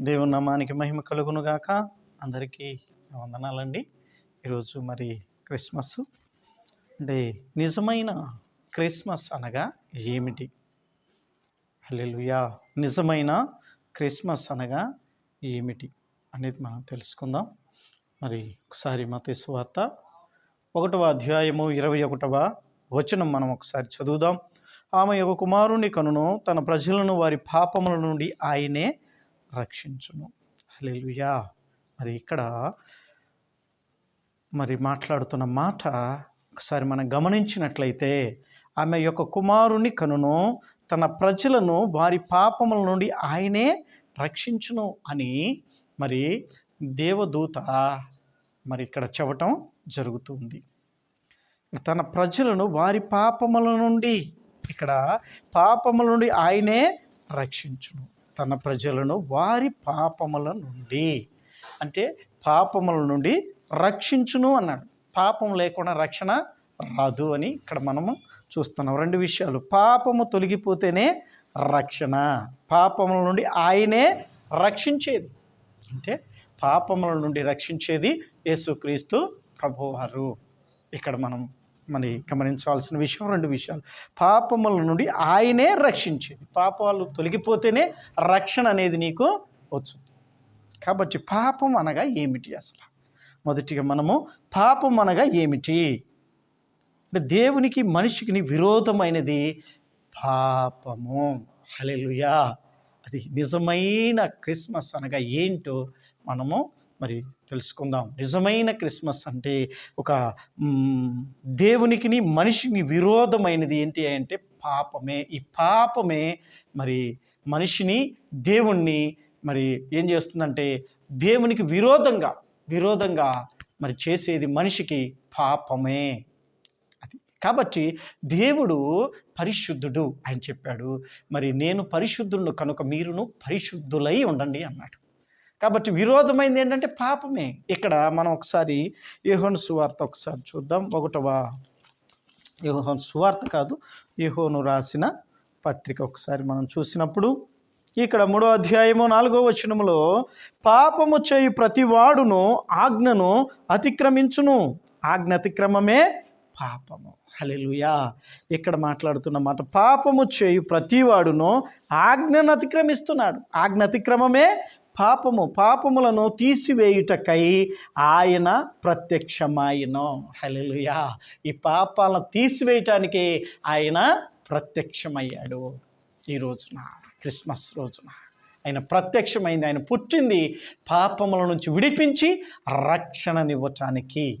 దేవుని నామానికి మహిమ కలుగును గాక అందరికీ వందనాలండి. ఈరోజు మరి క్రిస్మస్. అంటే నిజమైన క్రిస్మస్ అనగా ఏమిటి? హల్లెలూయా. నిజమైన క్రిస్మస్ అనగా ఏమిటి అనేది మనం తెలుసుకుందాం. మరి ఒకసారి మత వార్త. ఒకటవ అధ్యాయము ఇరవై ఒకటవ వచనం మనం ఒకసారి చదువుదాం. ఆమె ఒక కుమారుని కనును తన ప్రజలను వారి పాపముల నుండి ఆయనే రక్షించును. హల్లెలూయా. మరి ఇక్కడ మరి మాట్లాడుతున్న మాట ఒకసారి మనం గమనించినట్లయితే ఆమె యొక్క కుమారుని కనును తన ప్రజలను వారి పాపముల నుండి ఆయనే రక్షించును అని మరి దేవదూత మరి ఇక్కడ చెప్పటం జరుగుతుంది. తన ప్రజలను వారి పాపముల నుండి ఇక్కడ పాపముల నుండి ఆయనే రక్షించును. తన ప్రజలను వారి పాపముల నుండి. అంటే పాపముల నుండి రక్షించును అన్నాడు. పాపం లేకుండా రక్షణ రాదు అని ఇక్కడ మనము చూస్తున్నాం. రెండు విషయాలు. పాపము తొలగిపోతేనే రక్షణ. పాపముల నుండి ఆయనే రక్షించేది. అంటే పాపముల నుండి రక్షించేది యేసుక్రీస్తు ప్రభువారు. ఇక్కడ మనం మరి గమనించవలసిన విషయం రెండు విషయాలు. పాపముల నుండి ఆయనే రక్షించేది. పాపాలు తొలగిపోతేనే రక్షణ అనేది నీకు వచ్చుద్ది కాబట్టి పాపం అనగా ఏమిటి అసలు? మొదటిగా మనము పాపం అనగా ఏమిటి? అంటే దేవునికి మనిషికి విరోధమైనది పాపము. హలెలుయా అది నిజమైన క్రిస్మస్ అనగా ఏంటో మనము మరి తెలుసుకుందాం. నిజమైన క్రిస్మస్ అంటే ఒక దేవునికి మనిషిని విరోధమైనది ఏంటి అంటే పాపమే. ఈ పాపమే మరి మనిషిని దేవుణ్ణి మరి ఏం చేస్తుందంటే దేవునికి విరోధంగా విరోధంగా మరి చేసేది మనిషికి పాపమే. అది. కాబట్టి దేవుడు పరిశుద్ధుడు ఆయన చెప్పాడు. మరి నేను పరిశుద్ధుడు కనుక మీరును పరిశుద్ధులై ఉండండి అన్నాడు. కాబట్టి విరోధమైంది ఏంటంటే పాపమే. ఇక్కడ మనం ఒకసారి యోహోను సువార్త ఒకసారి చూద్దాం. ఒకటవ యోహోను సువార్త కాదు యోహోను రాసిన పత్రిక ఒకసారి మనం చూసినప్పుడు ఇక్కడ మూడో అధ్యాయము నాలుగో వచనములో పాపము చేయు ప్రతివాడును ఆజ్ఞను అతిక్రమించును. ఆజ్ఞ అతిక్రమమే పాపము. హలెలుయా ఇక్కడ మాట్లాడుతున్నమాట పాపము చేయు ప్రతివాడును ఆజ్ఞను అతిక్రమిస్తున్నాడు. ఆజ్ఞ అతిక్రమమే పాపము పాపములను తీసివేయుటకై ఆయన ప్రత్యక్షమాయను. హల్లెలూయా. ఈ పాపాలను తీసివేయటానికి ఆయన ప్రత్యక్షమయ్యాడు ఈ రోజున క్రిస్మస్ రోజున. ఆయన ప్రత్యక్షమైంది ఆయన పుట్టింది పాపముల నుంచి విడిపించి రక్షణనివ్వటానికి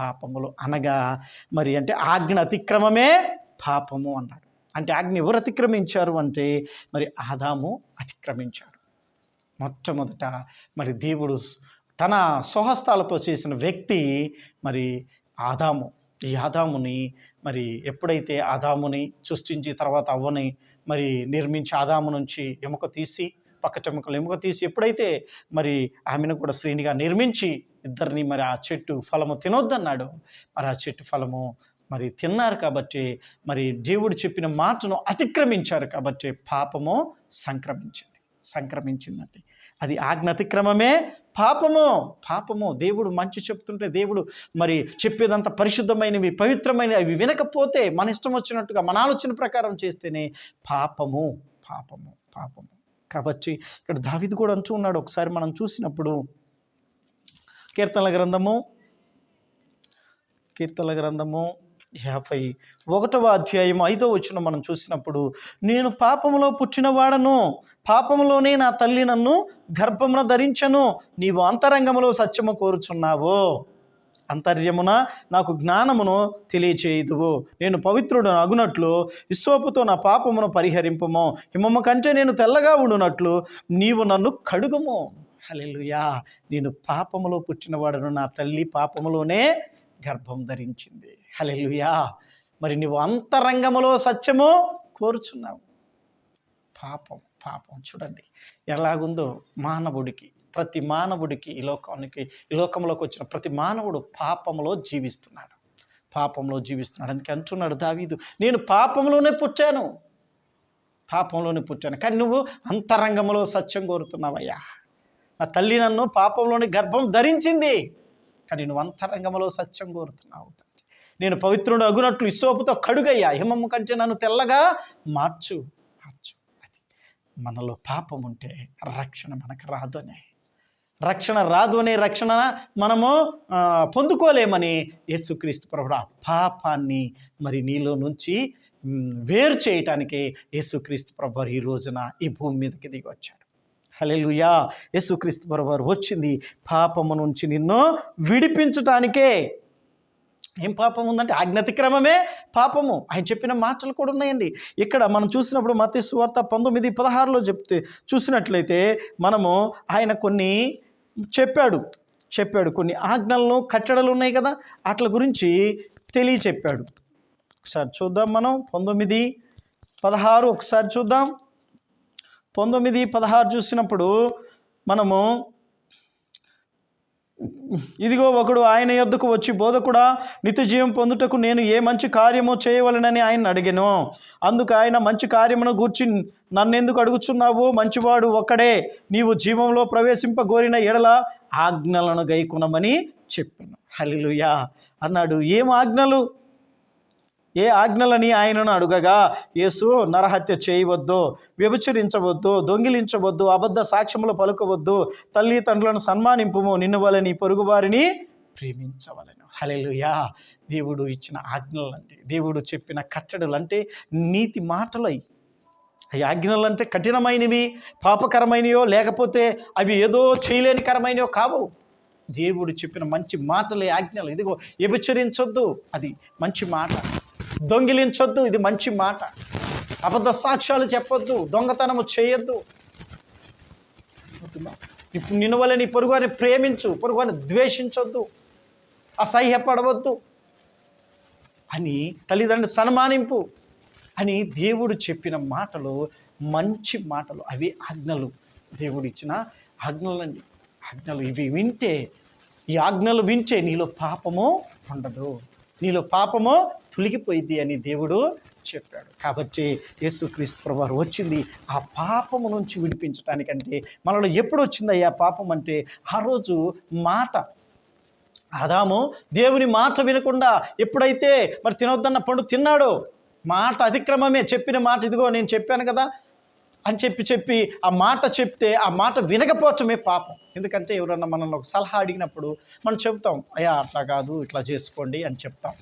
పాపములు అనగా మరి అంటే ఆజ్ఞ అతిక్రమమే పాపము అన్నాడు. అంటే ఆజ్ఞ ఎవరు అతిక్రమించారు అంటే మరి ఆదాము అతిక్రమించాడు. మొట్టమొదట మరి దేవుడు తన స్వహస్తాలతో చేసిన వ్యక్తి మరి ఆదాము. ఈ ఆదాముని మరి ఎప్పుడైతే ఆదాముని సృష్టించి తర్వాత అవ్వని మరి నిర్మించి ఆదాము నుంచి ఎముక తీసి పక్కటెముకలు ఎముక తీసి ఎప్పుడైతే మరి ఆమెను కూడా శ్రీనిగా నిర్మించి ఇద్దరిని మరి ఆ చెట్టు ఫలము తినొద్దన్నాడు మరి ఆ చెట్టు ఫలము మరి తిన్నారు కాబట్టి మరి దేవుడు చెప్పిన మాటను అతిక్రమించారు కాబట్టి పాపము సంక్రమించింది. సంక్రమించిందండి. అది ఆజ్ఞ అతిక్రమమే పాపము. పాపము. దేవుడు మంచి చెప్తుంటే దేవుడు మరి చెప్పేదంత పరిశుద్ధమైనవి పవిత్రమైనవి అవి వినకపోతే మన ఇష్టం వచ్చినట్టుగా మన ఆలోచన ప్రకారం చేస్తేనే పాపము పాపము పాపము. కాబట్టి ఇక్కడ దావిది కూడా అంటూ ఉన్నాడు. ఒకసారి మనం చూసినప్పుడు కీర్తనల గ్రంథము కీర్తనల గ్రంథము యాభై ఒకటవ అధ్యాయం ఐదో వచ్చిన మనం చూసినప్పుడు నేను పాపములో పుట్టినవాడను పాపములోనే నా తల్లి నన్ను గర్భమున ధరించను నీవు అంతరంగములో సత్యము కోరుచున్నావు. అంతర్యమున నాకు జ్ఞానమును తెలియచేయుదువు. నేను పవిత్రుడు అగునట్లు విశ్వపుతో నా పాపమును పరిహరింపము. హిమము కంటే నేను తెల్లగా ఉండునట్లు నీవు నన్ను కడుగుము. హలెలుయా నేను పాపములో పుట్టినవాడను నా తల్లి పాపములోనే గర్భం ధరించింది. హలెలుయా మరి నువ్వు అంతరంగములో సత్యము కోరుచున్నావు. పాపం పాపం. చూడండి ఎలాగుందో మానవుడికి ప్రతి మానవుడికి ఈ లోకానికి ఈ లోకంలోకి వచ్చిన ప్రతి మానవుడు పాపంలో జీవిస్తున్నాడు. పాపంలో జీవిస్తున్నాడు. అందుకే అంటున్నాడు దావీదు నేను పాపంలోనే పుట్టాను. పాపంలోనే పుట్టాను. కానీ నువ్వు అంతరంగంలో సత్యం కోరుతున్నావయ్యా. నా తల్లి నన్ను పాపంలోని గర్భం ధరించింది. కానీ నువ్వు అంతరంగంలో సత్యం కోరుతున్నావు. తండ్రి నేను పవిత్రుడు అగునట్లు ఇసోపుతో కడుగయ్యా. హిమము కంటే నన్ను తెల్లగా మార్చు మార్చు. అది మనలో పాపం ఉంటే రక్షణ మనకు రాదు అనే. రక్షణ రాదు అనే రక్షణ మనము పొందుకోలేమని యేసుక్రీస్తు ప్రభుడు ఆ పాపాన్ని మరి నీలో నుంచి వేరు చేయటానికి యేసుక్రీస్తు ప్రభు ఈ రోజున ఈ భూమి మీదకి దిగి వచ్చాడు హలెలుయా యేసుక్రీస్తు ప్రభు వచ్చింది పాపము నుంచి నిన్ను విడిపించటానికే. ఏం పాపం ఉందంటే ఆజ్ఞాతిక్రమమే పాపము. ఆయన చెప్పిన మాటలు కూడా ఉన్నాయండి. ఇక్కడ మనం చూసినప్పుడు మత సువార్త పంతొమ్మిది పదహారులో చెప్తే చూసినట్లయితే మనము ఆయన కొన్ని చెప్పాడు. చెప్పాడు. కొన్ని ఆజ్ఞలను కట్టడలు ఉన్నాయి కదా వాటి గురించి తెలియ చెప్పాడు ఒకసారి చూద్దాం మనం. పంతొమ్మిది పదహారు ఒకసారి చూద్దాం. పంతొమ్మిది పదహారు చూసినప్పుడు మనము ఇదిగో ఒకడు ఆయన యొద్దకు వచ్చి బోధకుడా నిత్యజీవం పొందుటకు నేను ఏ మంచి కార్యము చేయవలనని ఆయన అడిగాను. అందుకు ఆయన మంచి కార్యమును గూర్చి నన్నెందుకు అడుగుచున్నావు? మంచివాడు ఒక్కడే. నీవు జీవంలో ప్రవేశింపగోరిన ఎడల ఆజ్ఞలను గైకునమని చెప్పాను. హలిలుయా అన్నాడు. ఏం ఆజ్ఞలు? ఏ ఆజ్ఞలని ఆయనను అడుగగా? యేసు నరహత్య చేయవద్దు వ్యభిచరించవద్దు దొంగిలించవద్దు అబద్ధ సాక్ష్యములు పలుకవద్దు తల్లి తండ్రులను సన్మానింపుము నిన్ను వలని పొరుగువారిని ప్రేమించవలను. హలెలుయా దేవుడు ఇచ్చిన ఆజ్ఞలు అంటే దేవుడు చెప్పిన కట్టడలు అంటే నీతి మాటలు. అయి ఈ ఆజ్ఞలు అంటే కఠినమైనవి పాపకరమైనయో లేకపోతే అవి ఏదో చేయలేనికరమైనయో కావు. దేవుడు చెప్పిన మంచి మాటలే ఆజ్ఞలు. ఇదిగో వ్యభిచరించొద్దు అది మంచి మాట. దొంగిలించొద్దు ఇది మంచి మాట. అబద్ధ సాక్ష్యాలు చెప్పొద్దు దొంగతనము చేయొద్దు. ఇప్పుడు నిన్ను వల్ల నీ పొరుగువారిని ప్రేమించు పొరుగువారిని ద్వేషించొద్దు అసహ్యపడవద్దు అని తల్లిదండ్రులు సన్మానింపు అని దేవుడు చెప్పిన మాటలు మంచి మాటలు. అవి ఆజ్ఞలు. దేవుడు ఇచ్చిన ఆజ్ఞలండి. ఆజ్ఞలు ఇవి వింటే ఈ ఆజ్ఞలు వింటే నీలో పాపము ఉండదు. నీలో పాపము తొలగిపోయింది అని దేవుడు చెప్పాడు. కాబట్టి యేసుక్రీస్తు ప్రభువారు వచ్చింది ఆ పాపము నుంచి విడిపించడానికంటే మనలో ఎప్పుడు వచ్చిందయ్యా పాపం అంటే ఆ రోజు మాట. ఆదాము దేవుని మాట వినకుండా ఎప్పుడైతే మరి తినొద్దన్న పండు తిన్నాడో మాట అతిక్రమమే చెప్పిన మాట ఇదిగో నేను చెప్పాను కదా అని చెప్పి చెప్పి ఆ మాట చెప్తే ఆ మాట వినకపోవటమే పాపం. ఎందుకంటే ఎవరన్నా మనల్ని ఒక సలహా అడిగినప్పుడు మనం చెప్తాం అయ్యా అట్లా కాదు ఇట్లా చేసుకోండి అని చెప్తాం.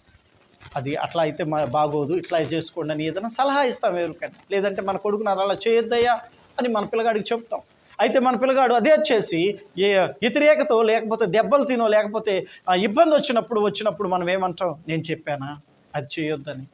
అది అట్లా అయితే మా బాగోదు ఇట్లా చేసుకోండి అని ఏదైనా సలహా ఇస్తాం ఎవరికైనా. లేదంటే మన కొడుకుని అలా చేయొద్దయ్యా అని మన పిల్లగాడికి చెప్తాం. అయితే మన పిల్లగాడు అదే వచ్చేసి ఏ వ్యతిరేకతో లేకపోతే దెబ్బలు తినో లేకపోతే ఇబ్బంది వచ్చినప్పుడు వచ్చినప్పుడు మనం ఏమంటాం? నేను చెప్పానా? అది చేయొద్దని.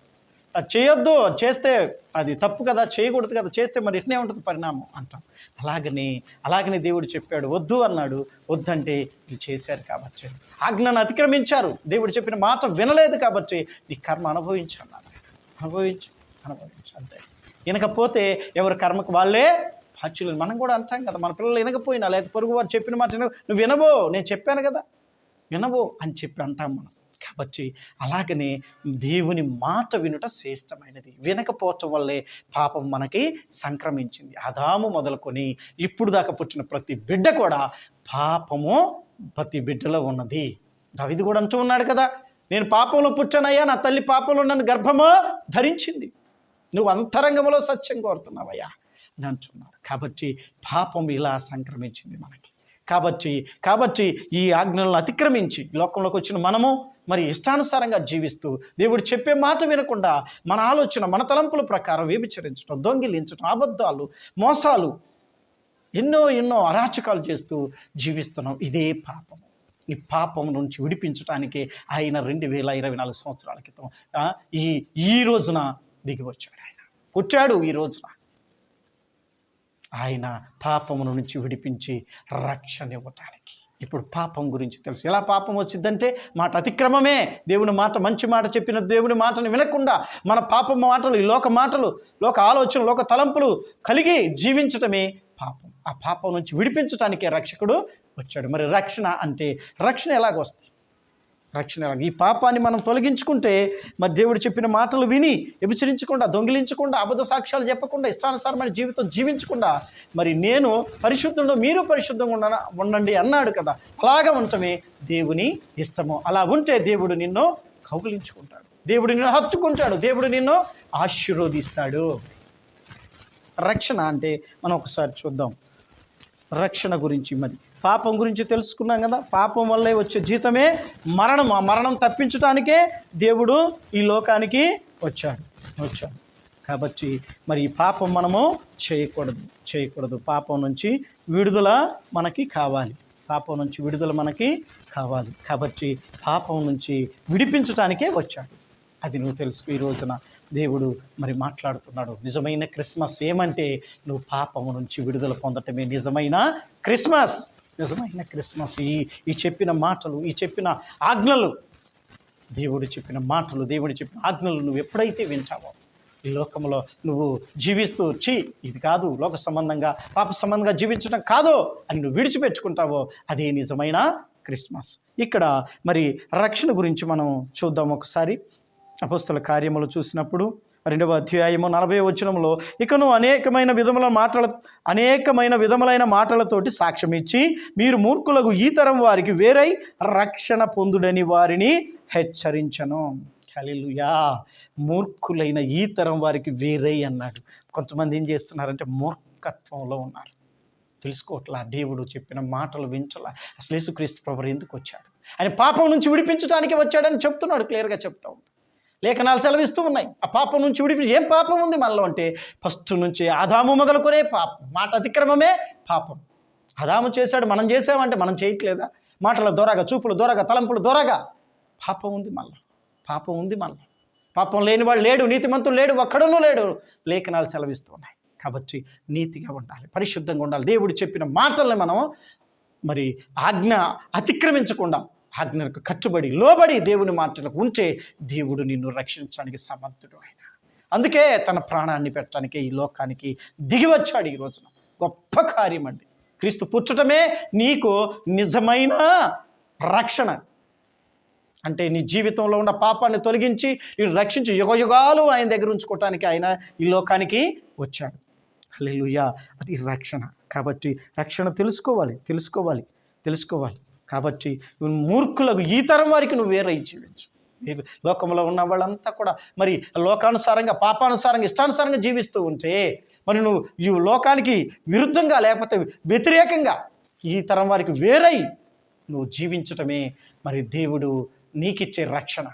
చేయొద్దు అది చేస్తే అది తప్పు కదా చేయకూడదు కదా చేస్తే మరి ఇట్నే ఉంటుంది పరిణామం అంటాం. అలాగని అలాగని దేవుడు చెప్పాడు వద్దు అన్నాడు. వద్దంటే వీళ్ళు చేశారు కాబట్టి. ఆజ్ఞను అతిక్రమించారు. దేవుడు చెప్పిన మాట వినలేదు కాబట్టి నీ కర్మ అనుభవించు అనుభవించు అనుభవించు అంతే. వినకపోతే ఎవరి కర్మకు వాళ్ళే బాధ్యులు మనం కూడా అంటాం కదా మన పిల్లలు వినకపోయినా లేదా పొరుగు వారు చెప్పిన మాట నువ్వు వినబో నేను చెప్పాను కదా. వినబో అని చెప్పి అంటాం మనం. కాబట్టి అలాగనే దేవుని మాట వినుట శ్రేష్టమైనది. వినకపోవటం వల్లే పాపం మనకి సంక్రమించింది. అదాము మొదలుకొని ఇప్పుడు దాకా పుట్టిన ప్రతి బిడ్డ కూడా పాపము ప్రతి బిడ్డలో ఉన్నది. దవిది కూడా అంటూ ఉన్నాడు కదా నేను పాపంలో పుట్టానయ్యా నా తల్లి పాపంలో నన్ను గర్భము ధరించింది. నువ్వు అంతరంగంలో సత్యం కోరుతున్నావయ్యా అని అంటున్నాడు. కాబట్టి పాపం ఇలా సంక్రమించింది మనకి. కాబట్టి కాబట్టి ఈ ఆజ్ఞలను అతిక్రమించి లోకంలోకి వచ్చిన మనము మరి ఇష్టానుసారంగా జీవిస్తూ దేవుడు చెప్పే మాట వినకుండా మన ఆలోచన మన తలంపుల ప్రకారం వ్యభిచరించడం దొంగిలించడం అబద్ధాలు మోసాలు ఎన్నో ఎన్నో అరాచకాలు చేస్తూ జీవిస్తున్నాం. ఇదే పాపం ఈ పాపం నుంచి విడిపించడానికి ఆయన రెండు వేల ఇరవై నాలుగు సంవత్సరాల క్రితం ఈ ఈ రోజున దిగి వచ్చాడు ఆయన. పుట్టాడు ఈ రోజున. ఆయన పాపమును నుంచి విడిపించి రక్షణ ఇవ్వటానికి. ఇప్పుడు పాపం గురించి తెలుసు. ఎలా పాపం వచ్చిందంటే మాట అతిక్రమమే. దేవుని మాట మంచి మాట చెప్పిన దేవుని మాటను వినకుండా మన పాప మాటలు ఈ లోక మాటలు లోక ఆలోచనలు లోక తలంపులు కలిగి జీవించటమే పాపం. ఆ పాపం నుంచి విడిపించటానికే రక్షకుడు వచ్చాడు. మరి రక్షణ అంటే రక్షణ ఎలాగొస్తుంది? రక్షణ ఈ పాపాన్ని మనం తొలగించుకుంటే మరి దేవుడు చెప్పిన మాటలు విని విభచరించకుండా దొంగిలించకుండా అబద్ధ సాక్ష్యాలు చెప్పకుండా ఇష్టానుసారమైన జీవితం జీవించకుండా మరి నేను పరిశుద్ధుడు మీరు పరిశుద్ధంగా ఉండ ఉండండి అన్నాడు కదా. అలాగా ఉండటమే దేవుని ఇష్టము. అలా ఉంటే దేవుడు నిన్ను కౌగులించుకుంటాడు. దేవుడు నిన్ను హత్తుకుంటాడు. దేవుడు నిన్ను ఆశీర్వదిస్తాడు. రక్షణ అంటే మనం ఒకసారి చూద్దాం. రక్షణ గురించి మరి. పాపం గురించి తెలుసుకున్నాం కదా పాపం వల్లే వచ్చే జీతమే మరణం. ఆ మరణం తప్పించడానికే దేవుడు ఈ లోకానికి వచ్చాడు వచ్చాడు. కాబట్టి మరి ఈ పాపం మనము చేయకూడదు చేయకూడదు. పాపం నుంచి విడుదల మనకి కావాలి. పాపం నుంచి విడుదల మనకి కావాలి. కాబట్టి పాపం నుంచి విడిపించటానికే వచ్చాడు. అది నువ్వు తెలుసు ఈ రోజున దేవుడు మరి మాట్లాడుతున్నాడు. నిజమైన క్రిస్మస్ ఏమంటే నువ్వు పాపము నుంచి విడుదల పొందటమే నిజమైన క్రిస్మస్. నిజమైన క్రిస్మస్ ఈ ఈ చెప్పిన మాటలు ఈ చెప్పిన ఆజ్ఞలు. దేవుడు చెప్పిన మాటలు దేవుడు చెప్పిన ఆజ్ఞలు నువ్వు ఎప్పుడైతే వింటావో ఈ లోకంలో నువ్వు జీవిస్తూ చీ ఇది కాదు లోక సంబంధంగా పాప సంబంధంగా జీవించడం కాదు అని నువ్వు విడిచిపెట్టుకుంటావో అదే నిజమైన క్రిస్మస్. ఇక్కడ మరి రక్షణ గురించి మనం చూద్దాం ఒకసారి. అపస్తుల కార్యములు చూసినప్పుడు రెండవ అధ్యాయము నలభై వచనంలో ఇకను అనేకమైన విధముల మాటల అనేకమైన విధములైన మాటలతోటి సాక్ష్యం ఇచ్చి మీరు మూర్ఖులకు ఈ తరం వారికి వేరై రక్షణ పొందుడని వారిని హెచ్చరించను. హల్లెలూయా! మూర్ఖులైన ఈ తరం వారికి వేరై అన్నాడు. కొంతమంది ఏం చేస్తున్నారంటే మూర్ఖత్వంలో ఉన్నారు. తెలుసుకోవట్లా దేవుడు చెప్పిన మాటలు వింటలా. అసలు యేసుక్రీస్తు ప్రభు ఎందుకు వచ్చాడు? ఆయన పాపం నుంచి విడిపించడానికి వచ్చాడని చెప్తున్నాడు క్లియర్గా చెప్తా ఉంది లేఖనాలు సెలవిస్తూ ఉన్నాయి. ఆ పాపం నుంచి విడిపి ఏం పాపం ఉంది మనలో అంటే ఫస్ట్ నుంచి ఆదాము మొదలుకొనే పాపం. మాట అతిక్రమమే పాపం. ఆదాము చేశాడు మనం చేసామంటే మనం చేయట్లేదా? మాటల దొరగా చూపులు దొరగా తలంపులు దొరగా. పాపం ఉంది మళ్ళీ పాపం ఉంది మళ్ళీ పాపం లేనివాడు లేడు నీతిమంతుడు లేడు ఒక్కడనూ లేడు. లేఖనాలు సెలవిస్తున్నాయి కాబట్టి నీతిగా ఉండాలి పరిశుద్ధంగా ఉండాలి. దేవుడు చెప్పిన మాటల్ని మనం మరి ఆజ్ఞ అతిక్రమించకుండా ఆజ్ఞలకు కట్టుబడి లోబడి దేవుని మాటలకు ఉంటే దేవుడు నిన్ను రక్షించడానికి సమర్థుడు ఆయన. అందుకే తన ప్రాణాన్ని పెట్టడానికి ఈ లోకానికి దిగివచ్చాడు ఈ రోజున. గొప్ప కార్యం అండి. క్రీస్తు పుట్టడమే నీకు నిజమైన రక్షణ. అంటే నీ జీవితంలో ఉన్న పాపాన్ని తొలగించి నేను రక్షించి యుగ యుగాలు ఆయన దగ్గర ఉంచుకోవటానికి ఆయన ఈ లోకానికి వచ్చాడు. హల్లెలూయా. అది రక్షణ. కాబట్టి రక్షణ తెలుసుకోవాలి తెలుసుకోవాలి తెలుసుకోవాలి. కాబట్టి మూర్ఖులకు ఈ తరం వారికి నువ్వు వేరే జీవించు లోకంలో ఉన్న వాళ్ళంతా కూడా మరి లోకానుసారంగా పాపానుసారంగా ఇష్టానుసారంగా జీవిస్తూ ఉంటే మరి నువ్వు ఈ లోకానికి విరుద్ధంగా లేకపోతే వ్యతిరేకంగా ఈ తరం వారికి వేరై నువ్వు జీవించటమే మరి దేవుడు నీకిచ్చే రక్షణ.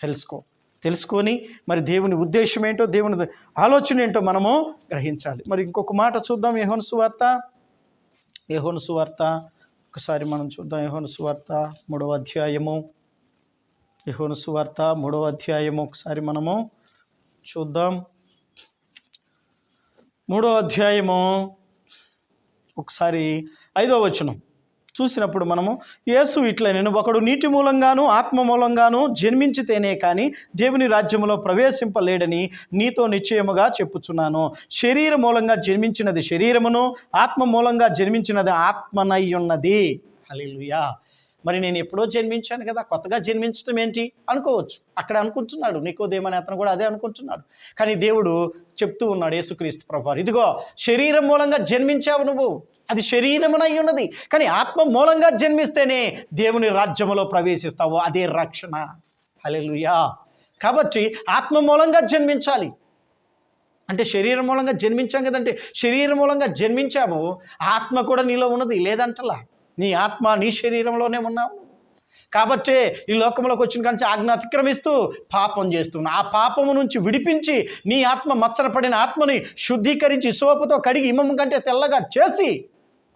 తెలుసుకో. తెలుసుకొని మరి దేవుని ఉద్దేశం ఏంటో దేవుని ఆలోచన ఏంటో మనము గ్రహించాలి. మరి ఇంకొక మాట చూద్దాం యెహోను సువార్త. యెహోను సువార్త ఒకసారి మనం చూద్దాం యెహోను సువార్త మూడవ అధ్యాయము. యెహోను సువార్త మూడవ అధ్యాయము. ఒకసారి మనము చూద్దాం. మూడవ అధ్యాయము. ఒకసారి ఐదవ వచనం. చూసినప్పుడు మనము యేసు ఇట్లా నేను ఒకడు నీటి మూలంగాను ఆత్మ మూలంగాను జన్మించితేనే కానీ దేవుని రాజ్యములో ప్రవేశింపలేడని నీతో నిశ్చయముగా చెప్పుచున్నాను. శరీర మూలంగా జన్మించినది శరీరమును ఆత్మ మూలంగా జన్మించినది ఆత్మనై ఉన్నది. అలీలుయా మరి నేను ఎప్పుడో జన్మించాను కదా కొత్తగా జన్మించడం ఏంటి? అనుకోవచ్చు. అక్కడ అనుకుంటున్నాడు నీకోదేమని అతను కూడా అదే అనుకుంటున్నాడు. కానీ దేవుడు చెప్తూ ఉన్నాడు యేసుక్రీస్తు ప్రభు ఇదిగో శరీరం మూలంగా జన్మించావు నువ్వు. అది శరీరమునై ఉన్నది. కానీ ఆత్మ మూలంగా జన్మిస్తేనే దేవుని రాజ్యములో ప్రవేశిస్తావు అదే రక్షణ. హలెలుయా కాబట్టి ఆత్మ మూలంగా జన్మించాలి. అంటే శరీరం మూలంగా జన్మించాం కదంటే శరీరం మూలంగా జన్మించాము ఆత్మ కూడా నీలో ఉన్నది లేదంటలా? నీ ఆత్మ నీ శరీరంలోనే ఉన్నావు. కాబట్టే ఈ లోకంలోకి వచ్చిన కానీ ఆజ్ఞ అతిక్రమిస్తూ పాపం చేస్తున్నా ఆ పాపము నుంచి విడిపించి నీ ఆత్మ మచ్చరపడిన ఆత్మని శుద్ధీకరించి సోపుతో కడిగి ఇమం కంటే తెల్లగా చేసి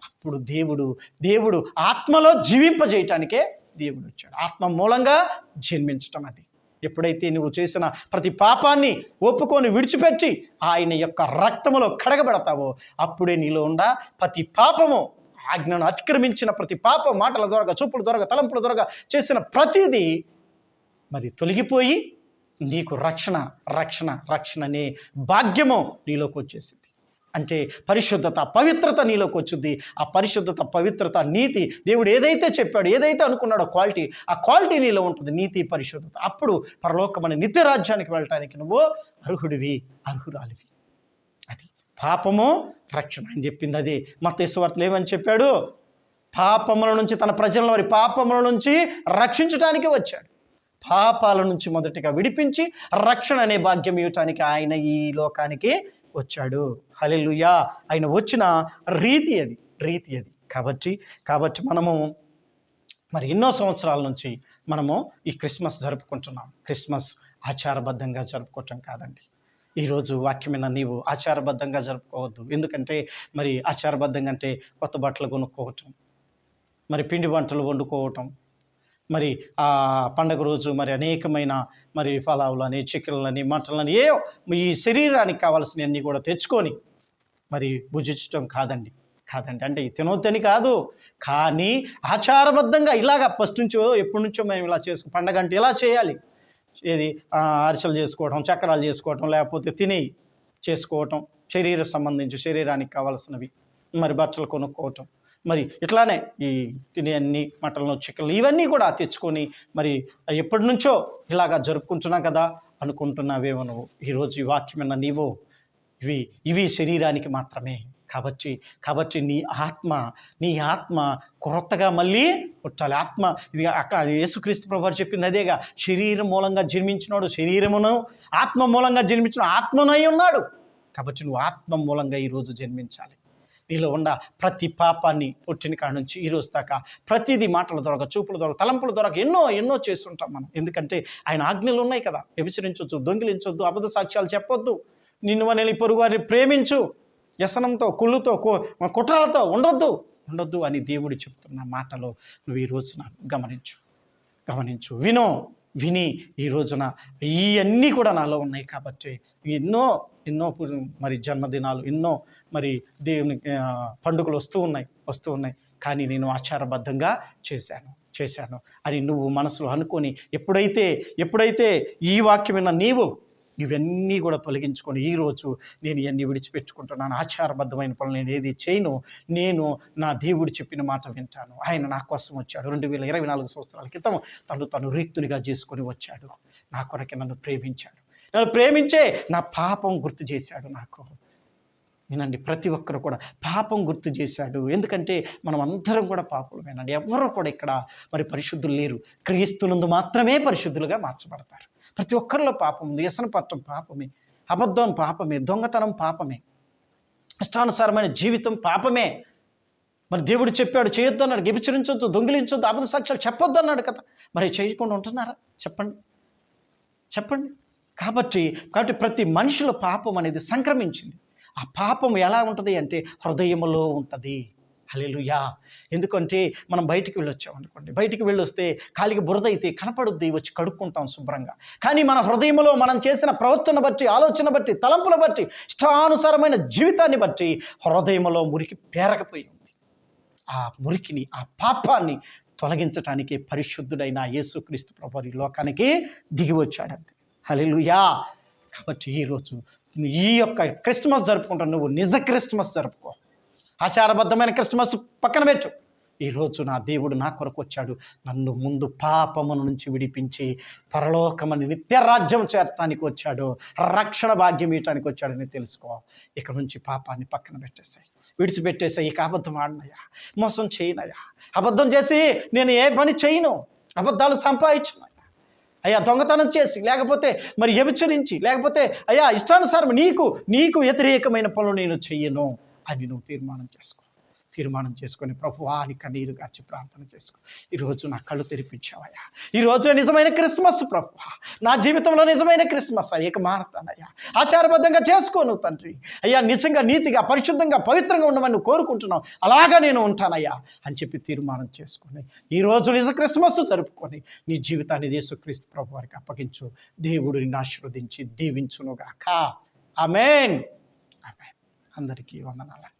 అప్పుడు దేవుడు దేవుడు ఆత్మలో జీవింపజేయటానికే దేవుడు వచ్చాడు. ఆత్మ మూలంగా జన్మించటం అది. ఎప్పుడైతే నువ్వు చేసిన ప్రతి పాపాన్ని ఒప్పుకొని విడిచిపెట్టి ఆయన యొక్క రక్తములో కడగబడతావో అప్పుడే నీలో ఉండ ప్రతి పాపము ఆజ్ఞను అతిక్రమించిన ప్రతి పాప మాటల ద్వారా చూపుల ద్వారా తలంపుల ద్వారా చేసిన ప్రతిదీ మరి తొలగిపోయి నీకు రక్షణ రక్షణ రక్షణ అనే భాగ్యము నీలోకి వచ్చేసింది. అంటే పరిశుద్ధత పవిత్రత నీలోకి వచ్చింది. ఆ పరిశుద్ధత పవిత్రత నీతి దేవుడు ఏదైతే చెప్పాడు ఏదైతే అనుకున్నాడో క్వాలిటీ ఆ క్వాలిటీ నీలో ఉంటుంది. నీతి పరిశుద్ధత. అప్పుడు పరలోకమైన నిత్య రాజ్యానికి వెళ్ళటానికి నువ్వు అర్హుడివి అర్హురాలివి. పాపము రక్షణ అని చెప్పింది అది. మత్తేశ్వార్తలు ఏమని చెప్పాడు? పాపముల నుంచి తన ప్రజలను వారి పాపముల నుంచి రక్షించటానికి వచ్చాడు. పాపాల నుంచి మొదటిగా విడిపించి రక్షణ అనే భాగ్యం ఇవ్వటానికి ఆయన ఈ లోకానికి వచ్చాడు. హలెలుయా ఆయన వచ్చిన రీతి అది రీతి అది. కాబట్టి కాబట్టి మనము మరి ఎన్నో సంవత్సరాల నుంచి మనము ఈ క్రిస్మస్ జరుపుకుంటున్నాం. క్రిస్మస్ ఆచారబద్ధంగా జరుపుకోవటం కాదండి. ఈరోజు వాక్యమైన నీవు ఆచారబద్ధంగా జరుపుకోవద్దు. ఎందుకంటే మరి ఆచారబద్ధంగా అంటే కొత్త బట్టలు కొనుక్కోవటం మరి పిండి వంటలు వండుకోవటం మరి ఆ పండగ రోజు మరి అనేకమైన మరి ఫలావులని చికెన్లని మటన్లని ఏ ఈ శరీరానికి కావాల్సినవన్నీ కూడా తెచ్చుకొని మరి భుజించటం కాదండి. కాదండి. అంటే తినొద్దని కాదు. కానీ ఆచారబద్ధంగా ఇలాగా ఫస్ట్ నుంచో ఎప్పటి నుంచో మేము ఇలా చేసుకు పండగ అంటే ఇలా చేయాలి. ఏది అరిసెలు చేసుకోవటం చక్రాలు చేసుకోవటం లేకపోతే తిని చేసుకోవటం శరీర సంబంధించి శరీరానికి కావాల్సినవి. మరి బట్టలు కొనుక్కోవటం. మరి ఇట్లానే ఈ తినే అన్ని మటన్లు చికెన్లు ఇవన్నీ కూడా తెచ్చుకొని మరి ఎప్పటి నుంచో ఇలాగా జరుపుకుంటున్నా కదా అనుకుంటున్నావేమో నువ్వు. ఈరోజు ఈ వాక్యమైన నీవు. ఇవి ఇవి శరీరానికి మాత్రమే. కాబట్టి కాబట్టి నీ ఆత్మ నీ ఆత్మ క్రొత్తగా మళ్ళీ పుట్టాలి. ఆత్మ ఇది అక్కడ యేసుక్రీస్తు ప్రభభవారు చెప్పింది అదేగా శరీరం మూలంగా జన్మించినాడు శరీరమును ఆత్మ మూలంగా జన్మించిన ఆత్మనై ఉన్నాడు. కాబట్టి నువ్వు ఆత్మ మూలంగా ఈరోజు జన్మించాలి. నీలో ఉన్న ప్రతి పాపాన్ని పుట్టిన కాడ నుంచి ఈ రోజు దాకా ప్రతిదీ మాటల దొరక చూపుల దొరక తలంపుల దొరక ఎన్నో ఎన్నో చేస్తుంటాం మనం. ఎందుకంటే ఆయన ఆజ్ఞలు ఉన్నాయి కదా. వ్యభిచరించొద్దు దొంగిలించొద్దు అబద్ధ సాక్ష్యాలు చెప్పొద్దు. నిన్ను అనేలి పొరుగు వారిని ప్రేమించు. వ్యసనంతో కుళ్ళుతో కుట్రలతో ఉండొద్దు. ఉండొద్దు అని దేవుడు చెప్తున్న మాటలో నువ్వు ఈ రోజున గమనించు. గమనించు. వినో. విని ఈ రోజున ఇవన్నీ కూడా నాలో ఉన్నాయి కాబట్టి ఎన్నో ఎన్నో మరి జన్మదినాలు ఎన్నో మరి దేవుని పండుగలు వస్తూ ఉన్నాయి వస్తూ ఉన్నాయి. కానీ నేను ఆచారబద్ధంగా చేశాను చేశాను. అని నువ్వు మనసులో అనుకొని ఎప్పుడైతే ఎప్పుడైతే ఈ వాక్యమైన నీవు ఇవన్నీ కూడా తొలగించుకొని ఈరోజు నేను ఇవన్నీ విడిచిపెట్టుకుంటున్నాను. ఆచారబద్ధమైన పనులు నేను ఏది చేయను. నేను నా దేవుడు చెప్పిన మాట వింటాను. ఆయన నా కోసం వచ్చాడు. రెండు వేల ఇరవై నాలుగు సంవత్సరాల క్రితం తను తను రీక్తునిగా చేసుకొని వచ్చాడు. నా కొరకే నన్ను ప్రేమించాడు. నన్ను ప్రేమించే నా పాపం గుర్తు చేశాడు నాకు. వినండి ప్రతి ఒక్కరు కూడా పాపం గుర్తు చేశాడు. ఎందుకంటే మనం అందరం కూడా పాపులమేనండి ఎవరు కూడా ఇక్కడ మరి పరిశుద్ధులు లేరు. క్రీస్తునందు మాత్రమే పరిశుద్ధులుగా మార్చబడతారు. ప్రతి ఒక్కరిలో పాపం ఉంది వ్యసన పట్టం పాపమే. అబద్ధం పాపమే. దొంగతనం పాపమే. ఇష్టానుసారమైన జీవితం పాపమే. మరి దేవుడు చెప్పాడు చేయొద్దు అన్నాడు వ్యభిచరించొద్దు దొంగిలించొద్దు అబద్ధ సాక్ష్యాలు చెప్పొద్దు అన్నాడు కదా. మరి చేయకుండా ఉంటున్నారా? చెప్పండి. చెప్పండి. కాబట్టి కాబట్టి ప్రతి మనిషిలో పాపం అనేది సంక్రమించింది. ఆ పాపం ఎలా ఉంటుంది అంటే హృదయంలో ఉంటుంది. హల్లెలూయా. ఎందుకంటే మనం బయటికి వెళ్ళొచ్చాం అనుకోండి. బయటికి వెళ్ళొస్తే కాలికి బురద అయితే కనపడుద్ది వచ్చి కడుక్కుంటాం శుభ్రంగా. కానీ మన హృదయంలో మనం చేసిన ప్రవర్తన బట్టి ఆలోచన బట్టి తలంపుల బట్టి ఇష్టానుసారమైన జీవితాన్ని బట్టి హృదయంలో మురికి పేరకపోయి ఉంది. ఆ మురికిని ఆ పాపాన్ని తొలగించటానికి పరిశుద్ధుడైన యేసుక్రీస్తు ప్రభు ఈ లోకానికి దిగి వచ్చాడంతే హల్లెలూయా. కాబట్టి ఈరోజు ఈ యొక్క క్రిస్మస్ జరుపుకుంటా నువ్వు నిజ క్రిస్మస్ జరుపుకో. ఆచారబద్ధమైన క్రిస్మస్ పక్కన పెట్టు. ఈరోజు నా దేవుడు నా కొరకు వచ్చాడు. నన్ను ముందు పాపమును నుంచి విడిపించి పరలోకమని నిత్య రాజ్యం చేర్చడానికి వచ్చాడు. రక్షణ భాగ్యం ఇయటానికి వచ్చాడని తెలుసుకో. ఇక నుంచి పాపాన్ని పక్కన పెట్టేసాయి. విడిచిపెట్టేశాయి ఇక అబద్ధం ఆడినయ్యా. మోసం చేయనయ్యా. అబద్ధం చేసి నేను ఏ పని చేయను. అబద్ధాలు సంపాదించిన అయ్యా దొంగతనం చేసి లేకపోతే మరి వ్యభిచరించి లేకపోతే అయ్యా ఇష్టానుసారం నీకు నీకు వ్యతిరేకమైన పనులు నేను చెయ్యను అని నువ్వు తీర్మానం చేసుకో. తీర్మానం చేసుకొని ప్రభు అని కన్నీరు గార్చి ప్రార్థన చేసుకో. ఈరోజు నా కళ్ళు తెరిపించావయ్యా. ఈరోజు నిజమైన క్రిస్మస్ ప్రభు. నా జీవితంలో నిజమైన క్రిస్మస్. అయ్యాక మారతానయ్యా. ఆచారబద్ధంగా చేసుకోను తండ్రి. అయ్యా నిజంగా నీతిగా పరిశుద్ధంగా పవిత్రంగా ఉండమని కోరుకుంటున్నావు. అలాగా నేను ఉంటానయ్యా అని చెప్పి తీర్మానం చేసుకొని ఈరోజు నిజ క్రిస్మస్ జరుపుకొని నీ జీవితాన్ని యేసుక్రీస్తు ప్రభు వారికి అప్పగించు. దేవుడిని ఆశీర్వదించి దీవించునుగాక. ఆమెన్. అందరికీ వందనాలు